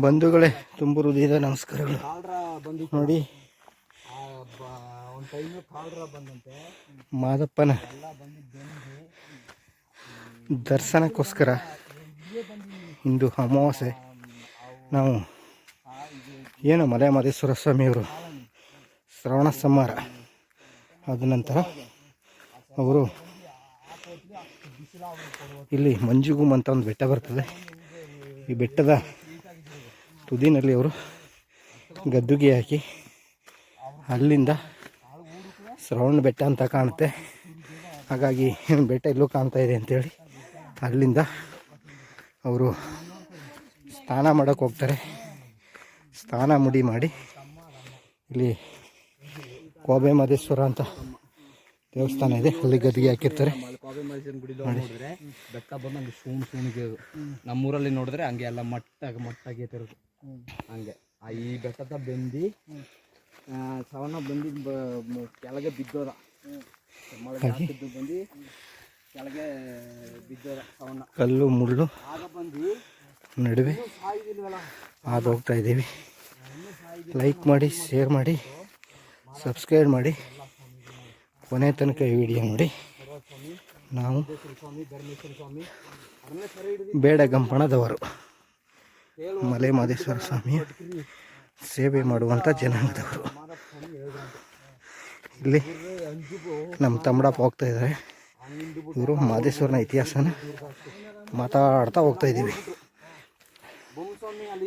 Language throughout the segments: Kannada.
ಬಂಧುಗಳೇ ತುಂಬ ಹೃದಯದ ನಮಸ್ಕಾರಗಳು. ನೋಡಿ. ಮಾದಪ್ಪನ ದರ್ಶನಕ್ಕೋಸ್ಕರ ಇಂದು ಅಮಾವಾಸ್ಯೆ. ನಾವು ಏನು ಮಲೆ ಮಹದೇಶ್ವರ ಸ್ವಾಮಿಯವರು ಶ್ರವಣ ಸಂಹಾರ ಆದ ನಂತರ ಅವರು ಇಲ್ಲಿ ಮಂಜುಗುಮ್ ಅಂತ ಒಂದು ಬೆಟ್ಟ ಬರ್ತದೆ. ಈ ಬೆಟ್ಟದ ತುದಿನಲ್ಲಿ ಅವರು ಗದ್ದುಗೆ ಹಾಕಿ ಅಲ್ಲಿಂದ ಶ್ರವಣ ಬೆಟ್ಟ ಅಂತ ಕಾಣುತ್ತೆ. ಹಾಗಾಗಿ ಬೆಟ್ಟ ಎಲ್ಲೂ ಕಾಣ್ತಾ ಇದೆ ಅಂತೇಳಿ ಅಲ್ಲಿಂದ ಅವರು ಸ್ನಾನ ಮಾಡೋಕ್ಕೆ ಹೋಗ್ತಾರೆ. ಸ್ನಾನ ಮುಡಿ ಮಾಡಿ ಇಲ್ಲಿ ಕೋಬೆ ಮಹದೇಶ್ವರ ಅಂತ ದೇವಸ್ಥಾನ ಇದೆ ಅಲ್ಲಿ ಗದ್ದಿಗೆ ಹಾಕಿರ್ತಾರೆ. ಮಲ್ಕಾಬೆ ನೋಡಿದ್ರೆ ಬೆಟ್ಟ ಬಂದು ಸೂಣ್ ಸೂಣಿಗೆ ಅದು ನಮ್ಮೂರಲ್ಲಿ ನೋಡಿದ್ರೆ ಹಂಗೆ ಎಲ್ಲ ಮಟ್ಟಾಗಿ ಮಟ್ಟಾಗಿ ಇರೋದು ಹಂಗೆ. ಆ ಈ ಬೆಟ್ಟದ ಬೆಂದಿ ಸವನ ಬಂದು ಕೆಳಗೆ ಬಿದ್ದೋದ. ಮಳೆ ಬಂದು ಕೆಳಗೆ ಬಿದ್ದೋದ ಸವನ ಕಲ್ಲು ಮುಳ್ಳು ಆಗ ಬಂದು ನಡುವೆ ಆದ ಹೋಗ್ತಾ ಇದ್ದೀವಿ. ಲೈಕ್ ಮಾಡಿ ಶೇರ್ ಮಾಡಿ ಸಬ್ಸ್ಕ್ರೈಬ್ ಮಾಡಿ. ಕೊನೆ ತನಕ ಈ ವಿಡಿಯೋ ನೋಡಿ. ನಾವು ಸ್ವಾಮಿ ಧರ್ಮೇಶ್ವರ ಸ್ವಾಮಿ ಅದನ್ನೇ ಸರಿ ಬೇಡ ಗಂಪಣದವರು ಮಲೆ ಮಹದೇಶ್ವರ ಸ್ವಾಮಿಯ ಸೇವೆ ಮಾಡುವಂಥ ಜನಾಂಗದವರು. ಇಲ್ಲಿ ನಮ್ಮ ತಮ್ಮಡಪ್ಪ ಹೋಗ್ತಾ ಇದ್ದಾರೆ ಇವರು ಮಾದೇಶ್ವರನ ಇತಿಹಾಸನ ಮಾತಾಡ್ತಾ ಹೋಗ್ತಾ ಇದ್ದೀವಿ. ಭೂಮಿಸ್ವಾಮಿ ಅಲ್ಲಿ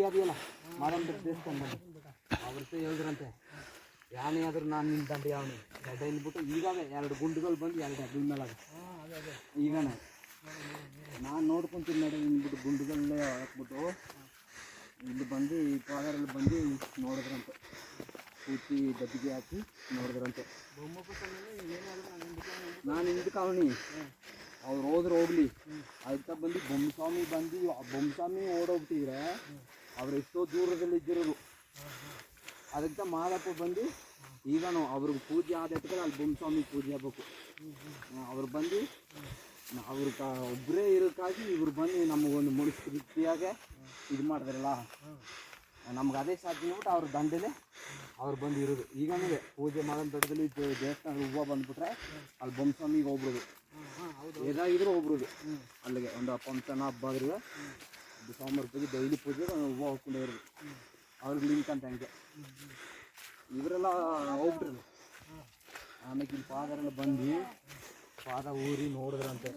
ಯಾನೇ ಆದ್ರೂ ನಾನು ನಿನ್ನ ದಂಡ ಯಾವನಿ. ಗಡ್ಡ ಇಂದ್ಬಿಟ್ಟು ಈಗಾವೆ ಎರಡು ಗುಂಡುಗಳು ಬಂದು ಎರಡು ಅದ್ರ ಮೇಲೆ ಈಗನೇ. ನಾನು ನೋಡ್ಕೊಂತೀನಿ ನೋಡಿ ಇಂದ್ಬಿಟ್ಟು ಗುಂಡುಗಳನ್ನೇ ಹಾಕ್ಬಿಟ್ಟು. ಇಲ್ಲಿ ಬಂದು ಈ ಪಾದರಲ್ಲಿ ಬಂದು ನೋಡಿದ್ರಂತೆ. ಕೂತಿ ಗದ್ದಿಗೆ ಹಾಕಿ ನೋಡಿದ್ರಂತೆ. ನಾನು ಹಿಂದಕ್ಕೆ ಅವನಿ ಅವ್ರು ಹೋದ್ರೆ ಹೋಗ್ಲಿ. ಅದಕ್ಕೆ ಬಂದು ಬೊಮ್ಮಸ್ವಾಮಿ ಬಂದು ಆ ಬೊಮ್ಮಸ್ವಾಮಿ ಓಡೋಗ್ಬಿಟ್ಟಿದ್ರೆ ಅವ್ರು ಎಷ್ಟೋ ದೂರದಲ್ಲಿ ಇದ್ದಿರೋರು ಅದಕ್ಕೆ ಮಾದಪ್ಪ ಬಂದು ಈಗನು ಅವ್ರಿಗೆ ಪೂಜೆ ಆದ ಇಟ್ಕೊಂಡು ಅಲ್ಲಿ ಬೊಮ್ಮಸ್ವಾಮಿ ಪೂಜೆ ಆಗ್ಬೇಕು. ಅವ್ರು ಬಂದು ಅವ್ರ ಒಬ್ಬರೇ ಇರೋಕ್ಕಾಗಿ ಇವ್ರು ಬಂದು ನಮಗೊಂದು ಮುಳಿಸ್ ರೀತಿಯಾಗೆ ಇದು ಮಾಡಿದ್ರಲ್ಲ ನಮ್ಗೆ ಅದೇ ಸಾಧ್ಯ ಅಂದ್ಬಿಟ್ಟು ಅವ್ರ ದಂಡೆಲೆ ಅವ್ರು ಬಂದು ಇರೋದು. ಈಗನೂ ಪೂಜೆ ಮಾಡೋ ದೊಡ್ಡದಲ್ಲಿ ದೇವಸ್ಥಾನ ಹೂವು ಬಂದುಬಿಟ್ರೆ ಅಲ್ಲಿ ಬೊಮ್ಮಸ್ವಾಮಿಗೆ ಹೋಗ್ಬಿಡೋದು ಏನಾಗಿದ್ರು ಹೋಗ್ಬಿಡೋದು ಅಲ್ಲಿಗೆ ಒಂದು ಫಂಕ್ಷನ್ ಹಬ್ಬ ಆದ್ರೆ ಸೋಮವಾರ ಪೂಜೆ ಡೈಲಿ ಪೂಜೆ ಹೂವು ಹಾಕ್ಕೊಂಡೇ ಇರೋದು. ಅವ್ರಿಗೆ ಲಿಂಕ್ ಅಂತ ಹಂಗೆ. ಇವರೆಲ್ಲ ಹೋಗ್ಬಿಟ್ರು ಆಮೇಲೆ ಇಲ್ಲಿ ಪಾದರೆಲ್ಲ ಬಂದು ಪಾದ ಊರಿ ನೋಡಿದ್ರಂತೆ.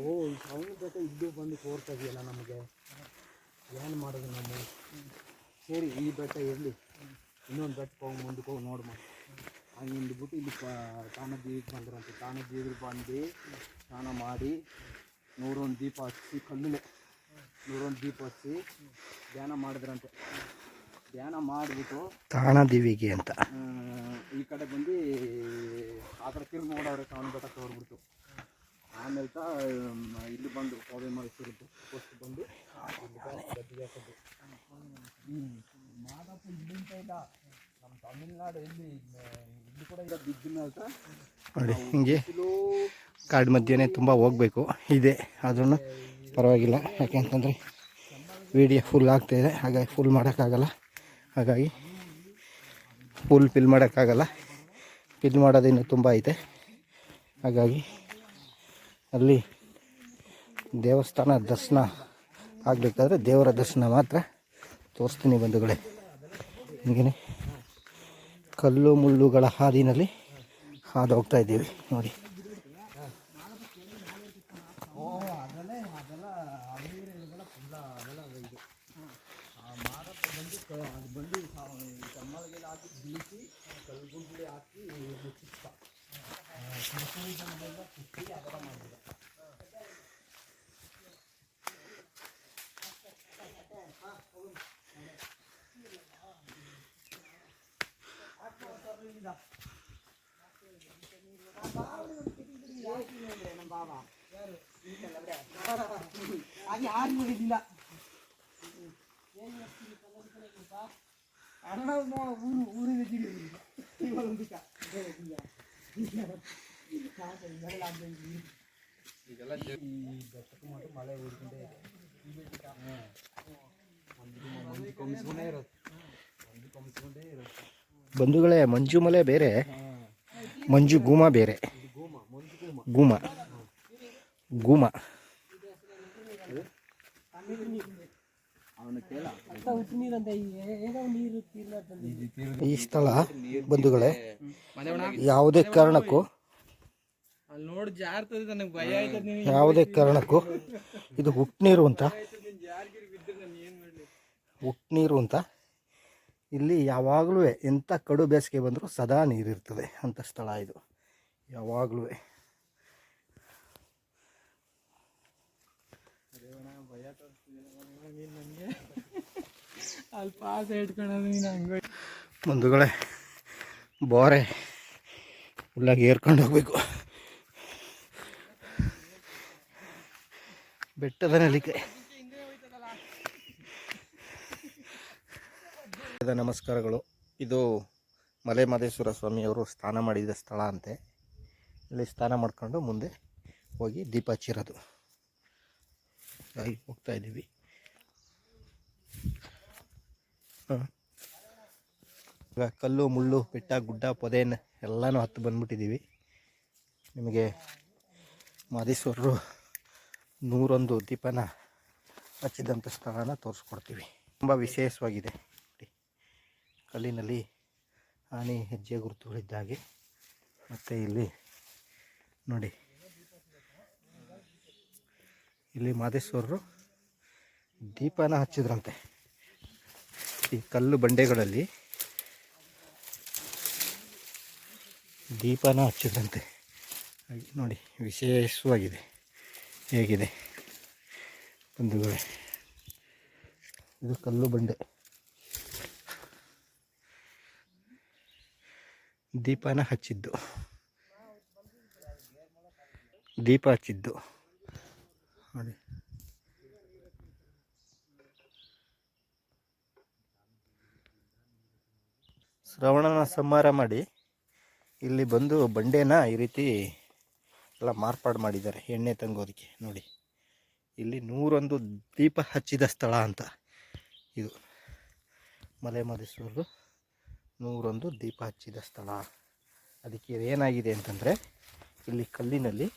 ಓ, ಈ ಸೌಂಡ್ ಜೊತೆ ಇಲ್ಲೂ ಬಂದು ತೋರ್ತಾ ಇದೆಯಲ್ಲ ನಮಗೆ. ಏನು ಮಾಡೋದು ನಾವು? ಸರಿ, ಈ ಬೆಟ್ಟ ಇರಲಿ. ಇನ್ನೊಂದು ಬೆಟ್ಟಕ್ಕೆ ಹೋಗಿ ಮುಂದಕ್ಕೆ ಹೋಗಿ ನೋಡಮ್ಮ ಹಂಗೆ ಬಿಟ್ಟು ಇಲ್ಲಿ ಪ ಬಂದ್ರಂತೆ. ತಾನಜೀವಿಗೆ ಬಂದು ಸ್ನಾನ ಮಾಡಿ ನೂರೊಂದು ದೀಪ ಹಚ್ಚಿ ಕಲ್ಲುಲೆ ನೂರೊಂದು ದೀಪ ಹಚ್ಚಿ ಧ್ಯಾನ ಮಾಡಿದ್ರಂತೆ. ಧ್ಯಾನ ಮಾಡಿಬಿಟ್ಟು ತಾಣದಿವಿಗೆ ಅಂತ. ಈ ಕಡೆ ಬಂದು ಆ ಕಡೆ ತಿರುಗಿ ನೋಡೋರು ಕಾಣ ಬೆಟ್ಟಕ್ಕೆ ತೋರ್ಬಿಡ್ತು ಆಮೇಲೆ ತಾ ಇಲ್ಲಿ ಬಂದು ಕೋವೆ ಮಾಡಿ ಫಸ್ಟ್ ಬಂದು ಮಾದಪ್ಪ ಇಲ್ಲಿಂದ ಇಲ್ಲ ನಮ್ಮ ತಮಿಳ್ನಾಡು ಇಲ್ಲಿ ಇಲ್ಲಿ ಕೂಡ ಈಗ ಬಿದ್ದ ಮೇಲೆ ನೋಡಿ ಹಿಂಗೆ ಕಾಡು ಮಧ್ಯೆನೇ ತುಂಬ ಹೋಗಬೇಕು ಇದೆ ಆದ್ರೂ ಪರವಾಗಿಲ್ಲ. ಯಾಕೆಂತಂದರೆ ವಿಡಿಯೋ ಫುಲ್ ಆಗ್ತಾಯಿದೆ ಹಾಗಾಗಿ ಫುಲ್ ಮಾಡೋಕ್ಕಾಗಲ್ಲ. ಹಾಗಾಗಿ ಫುಲ್ ಫಿಲ್ ಮಾಡೋಕ್ಕಾಗಲ್ಲ. ಫಿಲ್ ಮಾಡೋದಿನ್ನು ತುಂಬ ಐತೆ. ಹಾಗಾಗಿ ಅಲ್ಲಿ ದೇವಸ್ಥಾನ ದರ್ಶನ ಆಗಬೇಕಾದ್ರೆ ದೇವರ ದರ್ಶನ ಮಾತ್ರ ತೋರಿಸ್ತೀನಿ ಬಂಧುಗಳೇ. ಹೀಗೆ ಕಲ್ಲು ಮುಳ್ಳುಗಳ ಹಾದಿನಲ್ಲಿ ಹಾದು ಹೋಗ್ತಾ ಇದ್ದೀವಿ. ನೋಡಿ. ಹಾಕಿ ಬೀಸಿ ಕಲ್ಗುಂಡ್ಲಿ ಹಾಕಿ ಮುಚ್ಚಿಸ್ತ ಕುಡಿಸಿದನ್ನೆಲ್ಲ ಕುಟ್ಟಿ ಅದೆಲ್ಲ ಮಾಡಿದ ಹಾಗೆ ಯಾರು ನೋಡಿದ್ದಿಲ್ಲ ಬಂಧುಗಳೇ ಮಂಜು ಮಲೆ ಬೇರೆ ಮಂಜು ಗೂಮ ಬೇರೆ ಗೂಮ ಗೂಮ ಅವನ ಕೇಳ ಈ ಸ್ಥಳ ಬಂಧುಗಳೇ ಯಾವುದೇ ಕಾರಣಕ್ಕೂ ಭಯ ಯಾವುದೇ ಕಾರಣಕ್ಕೂ ಇದು ಅಂತ. ಉಪ್ಪು ನೀರು ಮಾಡಲಿ ಹುಟ್ನೀರು ಅಂತ. ಇಲ್ಲಿ ಯಾವಾಗಲೂ ಎಂಥ ಕಡು ಬೇಸಿಗೆ ಬಂದರೂ ಸದಾ ನೀರಿರ್ತದೆ ಅಂಥ ಸ್ಥಳ ಇದು. ಯಾವಾಗಲೂ. ಅಲ್ಲಿ ಪಾಸ ಇಟ್ಕೊಳ್ಳೋದು ನೀನು ಬಂಧುಗಳೇ, ಬೋರೆ ಫುಲ್ಲಾಗಿ ಏರ್ಕೊಂಡು ಹೋಗ್ಬೇಕು. ಬೆಟ್ಟದ ನಲಿಕೆ ನಮಸ್ಕಾರಗಳು. ಇದು ಮಲೆ ಮಹದೇಶ್ವರ ಸ್ವಾಮಿಯವರು ಸ್ನಾನ ಮಾಡಿದ ಸ್ಥಳ ಅಂತೆ. ಇಲ್ಲಿ ಸ್ನಾನ ಮಾಡ್ಕೊಂಡು ಮುಂದೆ ಹೋಗಿ ದೀಪ ಹಚ್ಚಿರೋದು. ಹೋಗ್ತಾ ಇದ್ದೀವಿ. ಈಗ ಕಲ್ಲು, ಮುಳ್ಳು, ಬೆಟ್ಟ, ಗುಡ್ಡ, ಪೊದೆನ ಎಲ್ಲನೂ ಹತ್ತು ಬಂದ್ಬಿಟ್ಟಿದ್ದೀವಿ ನಿಮಗೆ ಮಾದೇಶ್ವರರು ನೂರೊಂದು ದೀಪನ ಹಚ್ಚಿದಂಥ ಸ್ಥಳನ ತೋರಿಸ್ಕೊಡ್ತೀವಿ. ತುಂಬ ವಿಶೇಷವಾಗಿದೆ. ಕಲ್ಲಿನಲ್ಲಿ ಆನೆ ಹೆಜ್ಜೆ ಗುರುತುಗಳಿದ್ದಾಗೆ. ಮತ್ತು ಇಲ್ಲಿ ನೋಡಿ, ಇಲ್ಲಿ ಮಾದೇಶ್ವರರು ದೀಪನ ಹಚ್ಚಿದ್ರಂತೆ. ಈ ಕಲ್ಲು ಬಂಡೆಗಳಲ್ಲಿ ದೀಪನ ಹಚ್ಚಿದಂತೆ. ನೋಡಿ, ವಿಶೇಷವಾಗಿದೆ. ಹೇಗಿದೆ? ಬಂಧುಗಳೇ, ಇದು ಕಲ್ಲು ಬಂಡೆ. ದೀಪನ ಹಚ್ಚಿದ್ದು. ದೀಪ ಹಚ್ಚಿದ್ದು. ನೋಡಿ. ಶ್ರವಣನ ಸಂಹಾರ ಮಾಡಿ ಇಲ್ಲಿ ಬಂದು ಬಂಡೆನ ಈ ರೀತಿ ಎಲ್ಲ ಮಾರ್ಪಾಡು ಮಾಡಿದ್ದಾರೆ, ಎಣ್ಣೆ ತಂಗೋದಕ್ಕೆ. ನೋಡಿ, ಇಲ್ಲಿ ನೂರೊಂದು ದೀಪ ಹಚ್ಚಿದ ಸ್ಥಳ ಅಂತ ಇದು. ಮಲೆ ಮಹದೇಶ್ವರರು ನೂರೊಂದು ದೀಪ ಹಚ್ಚಿದ ಸ್ಥಳ. ಅದಕ್ಕೆ ಏನಾಗಿದೆ ಅಂತಂದರೆ, ಇಲ್ಲಿ ಕಲ್ಲಿನಲ್ಲಿ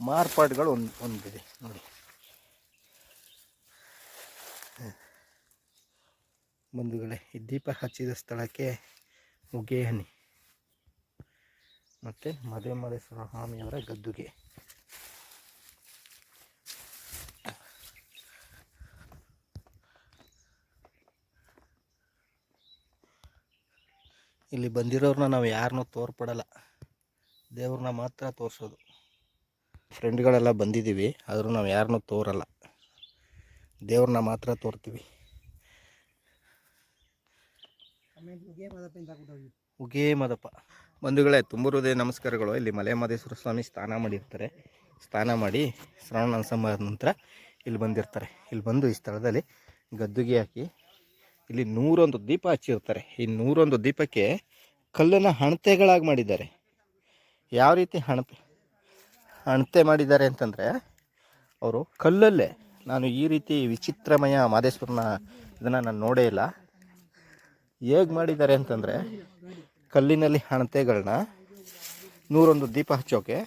ಮಾರ್ಪಾಡುಗಳು ಒಂದು, ಒಂದಿದೆ. ನೋಡಿ. ಬಂಧುಗಳೇ, ಈ ದೀಪ ಹಚ್ಚಿದ ಸ್ಥಳಕ್ಕೆ ಉಗೆ ಹನಿ. ಮತ್ತು ಮದೆ ಮದೇಶ್ವರ ಸ್ವಾಮಿಯವರ ಗದ್ದುಗೆ. ಇಲ್ಲಿ ಬಂದಿರೋರನ್ನ ನಾವು ಯಾರನ್ನೂ ತೋರ್ಪಡಲ್ಲ. ದೇವ್ರನ್ನ ಮಾತ್ರ ತೋರಿಸೋದು. ಫ್ರೆಂಡ್ಗಳೆಲ್ಲ ಬಂದಿದ್ದೀವಿ, ಆದರೂ ನಾವು ಯಾರನ್ನೂ ತೋರಲ್ಲ. ದೇವ್ರನ್ನ ಮಾತ್ರ ತೋರ್ತೀವಿ. ಉಗೇ ಮದಪ್ಪ. ಬಂಧುಗಳೇ, ತುಂಬ ನಮಸ್ಕಾರಗಳು. ಇಲ್ಲಿ ಮಲೆ ಮಹದೇಶ್ವರ ಸ್ವಾಮಿ ಸ್ನಾನ ಮಾಡಿರ್ತಾರೆ ಸ್ನಾನ ಮಾಡಿ ಶ್ರಾವಣ ಸಂಬಂಧ ನಂತರ ಇಲ್ಲಿ ಬಂದಿರ್ತಾರೆ. ಇಲ್ಲಿ ಬಂದು ಈ ಸ್ಥಳದಲ್ಲಿ ಗದ್ದುಗೆ ಹಾಕಿ ಇಲ್ಲಿ ನೂರೊಂದು ದೀಪ ಹಚ್ಚಿರ್ತಾರೆ. ಈ ನೂರೊಂದು ದೀಪಕ್ಕೆ ಕಲ್ಲನ್ನು ಹಣತೆಗಳಾಗಿ ಮಾಡಿದ್ದಾರೆ. ಯಾವ ರೀತಿ ಹಣತೆ ಹಣತೆ ಮಾಡಿದ್ದಾರೆ ಅಂತಂದರೆ ಅವರು ಕಲ್ಲಲ್ಲೇ, ನಾನು ಈ ರೀತಿ ವಿಚಿತ್ರಮಯ ಮಾದೇಶ್ವರನ ಇದನ್ನು ನಾನು ನೋಡೇ ಇಲ್ಲ. ಹೇಗೆ ಮಾಡಿದ್ದಾರೆ ಅಂತಂದರೆ ಕಲ್ಲಿನಲ್ಲಿ ಹಣತೆಗಳನ್ನ ನೂರೊಂದು ದೀಪ ಹಚ್ಚೋಕೆ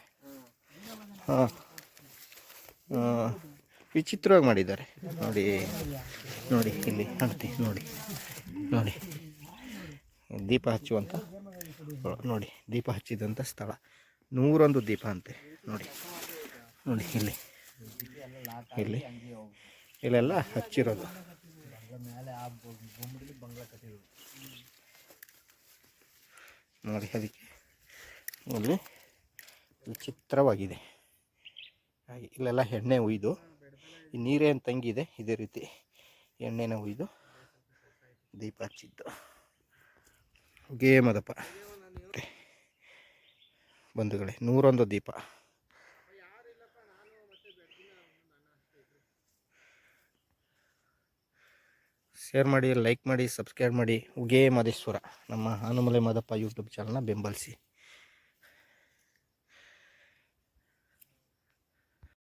ವಿಚಿತ್ರವಾಗಿ ಮಾಡಿದ್ದಾರೆ. ನೋಡಿ ನೋಡಿ, ಇಲ್ಲಿ ಹಣತೆ, ನೋಡಿ ನೋಡಿ. ದೀಪ ಹಚ್ಚುವಂಥ ನೋಡಿ, ದೀಪ ಹಚ್ಚಿದಂಥ ಸ್ಥಳ. ನೂರೊಂದು ದೀಪ ಅಂತೆ, ನೋಡಿ ನೋಡಿ, ಇಲ್ಲಿ ಇಲ್ಲಿ, ಇಲ್ಲೆಲ್ಲ ಹಚ್ಚಿರೋದು. ನೋಡಿ ಅದಕ್ಕೆ ನೋಡಿ ವಿಚಿತ್ರವಾಗಿದೆ ಹಾಗೆ ಇಲ್ಲೆಲ್ಲ ಎಣ್ಣೆ ಉಯ್ದು, ಈ ನೀರೇನು ತಂಗಿದೆ, ಇದೇ ರೀತಿ ಎಣ್ಣೆನ ಉಯ್ದು ದೀಪ ಹಚ್ಚಿದ್ದು. ಗೇಮದಪ್ಪ. ಬಂಧುಗಳೇ, ನೂರೊಂದು ದೀಪ. ಶೇರ್ ಮಾಡಿ ಲೈಕ್ ಮಾಡಿ ಸಬ್ಸ್ಕ್ರೈಬ್ ಮಾಡಿ. ಉಗೇ ಮಾದೇಶ್ವರ ನಮ್ಮ ಹನುಮಲೆ ಮಾದಪ್ಪ ಯೂಟ್ಯೂಬ್ ಚಾನಲ್ನ ಬೆಂಬಲಿಸಿ.